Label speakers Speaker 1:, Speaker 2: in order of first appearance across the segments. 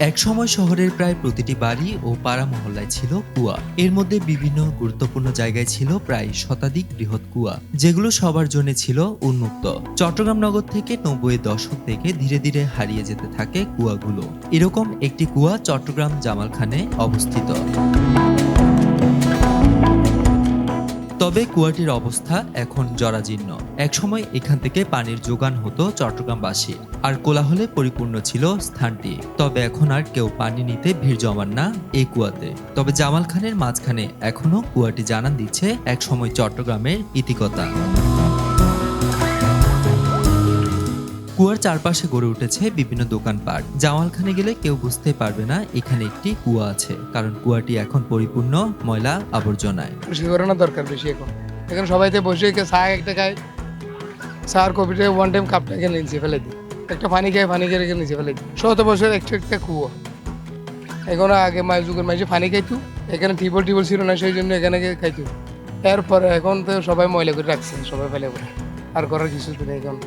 Speaker 1: একসময় শহরের প্রায় প্রতিটি বাড়ি ও পাড়া মহল্লায় ছিল কুয়া। এর মধ্যে বিভিন্ন গুরুত্বপূর্ণ জায়গায় ছিল প্রায় শতাধিক বৃহৎ কুয়া, যেগুলো সবার জন্য ছিল উন্মুক্ত। চট্টগ্রাম নগর থেকে নব্বই দশক থেকে ধীরে ধীরে হারিয়ে যেতে থাকে কুয়াগুলো। এরকম একটি কুয়া চট্টগ্রাম জামালখানে অবস্থিত। তবে কুয়াটির অবস্থা এখন জরাজীর্ণ। একসময় এখান থেকে পানির যোগান হতো চট্টগ্রামবাসী। আর কোলাহলে পরিপূর্ণ ছিল স্থানটি। তবে এখন আর কেউ পানি নিতে ভিড় জমান না এই কুয়াতে। তবে জামাল খানের মাঝখানে এখনও কুয়াটি জানান দিচ্ছে একসময় চট্টগ্রামের ইতিকতা কুয়ার চারপাশে গড়ে উঠেছে বিভিন্ন দোকানপাট। জামালখানে গেলে কেউ বুঝতে পারবে না, এখানে একটি কুয়া আছে। কারণ কুয়াটি এখন পরিপূর্ণ ময়লা আবর্জনায়।
Speaker 2: পরিষ্কার করানো দরকার বেশি এখন। এখানে সবাইতে বসে চা একটা খায় চার কপিটা ওয়ান টাইম কাপটা এখানে নিচে ফেলে দিই। একটা পানি খায় পানি খেয়ে নিচে ফেলে দিই। শত বছর একটা একটা কুয়ো। এখন আগে মাইল যুগের মাঝে পানি খাইতো। এখানে টিবল টিবল ছিল না, সেই জন্য এখানে খাইতো। এরপরে এখন তো সবাই ময়লা করে রাখছে, সবাই ফেলে করে আর করার কিছু নেই এখন।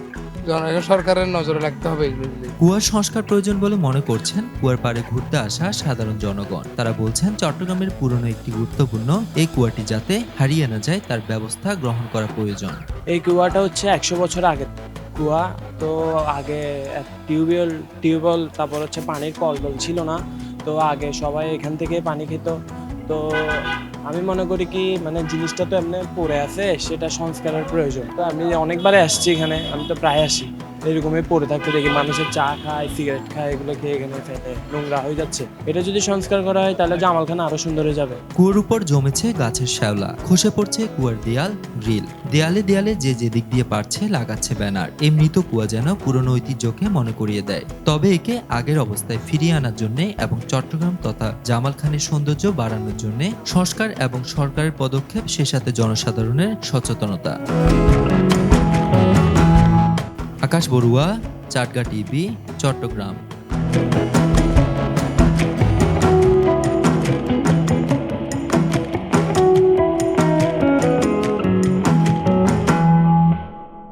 Speaker 2: জন- এখন সরকারের নজরে রাখতে হবে
Speaker 1: কুয়ার সংস্কার প্রয়োজন বলে মনে করছেন কুয়ার পাড়ে ঘুরতে আসা সাধারণ জনগণ। তারা বলছেন চট্টগ্রামের পুরনো একটি গুরুত্বপূর্ণ এই কুয়াটি যাতে হারিয়ে না যায় তার ব্যবস্থা গ্রহণ করা প্রয়োজন।
Speaker 3: এই কুয়াটা হচ্ছে একশো বছর আগে কুয়া। তো আগে টিউবওয়েল টিউবওয়েল তারপর হচ্ছে পানির কলবল ছিল না। তো আগে সবাই এখান থেকে পানি খেত। তো আমি মনে করি কি মানে জিনিসটা তো এমনি পড়ে আছে, সেটা সংস্কারের প্রয়োজন। তো আমি অনেকবারে আসছি এখানে, আমি তো প্রায় আসি। এরকমই পড়ে থাকতে দেখি মানুষের চা খায় সিগারেট খায়, এগুলো খেয়ে এখানে ফেলে নোংরা হয়ে যাচ্ছে। এটা যদি সংস্কার করা হয়, তাহলে জামালখানা আরও সুন্দর হয়ে যাবে।
Speaker 1: কুয়ার উপর জমেছে গাছের শ্যাওলা, খসে পড়ছে কুয়ার দেয়াল, গ্রিল। দেয়ালে দেয়ালে যে যে দিক দিয়ে পারছে, লাগাচ্ছে ব্যানার। এমনি তো কুয়া যেন পুরনো ঐতিহ্যকে মনে করিয়ে দেয়। তবে একে আগের অবস্থায় ফিরিয়ে আনার জন্য এবং চট্টগ্রাম তথা জামাল খানের সৌন্দর্য বাড়ানোর জন্য সংস্কার এবং সরকারের পদক্ষেপ, সে সাথে জনসাধারণের সচেতনতা। আকাশ বড়ুয়া চাটগা টিভি চট্টগ্রাম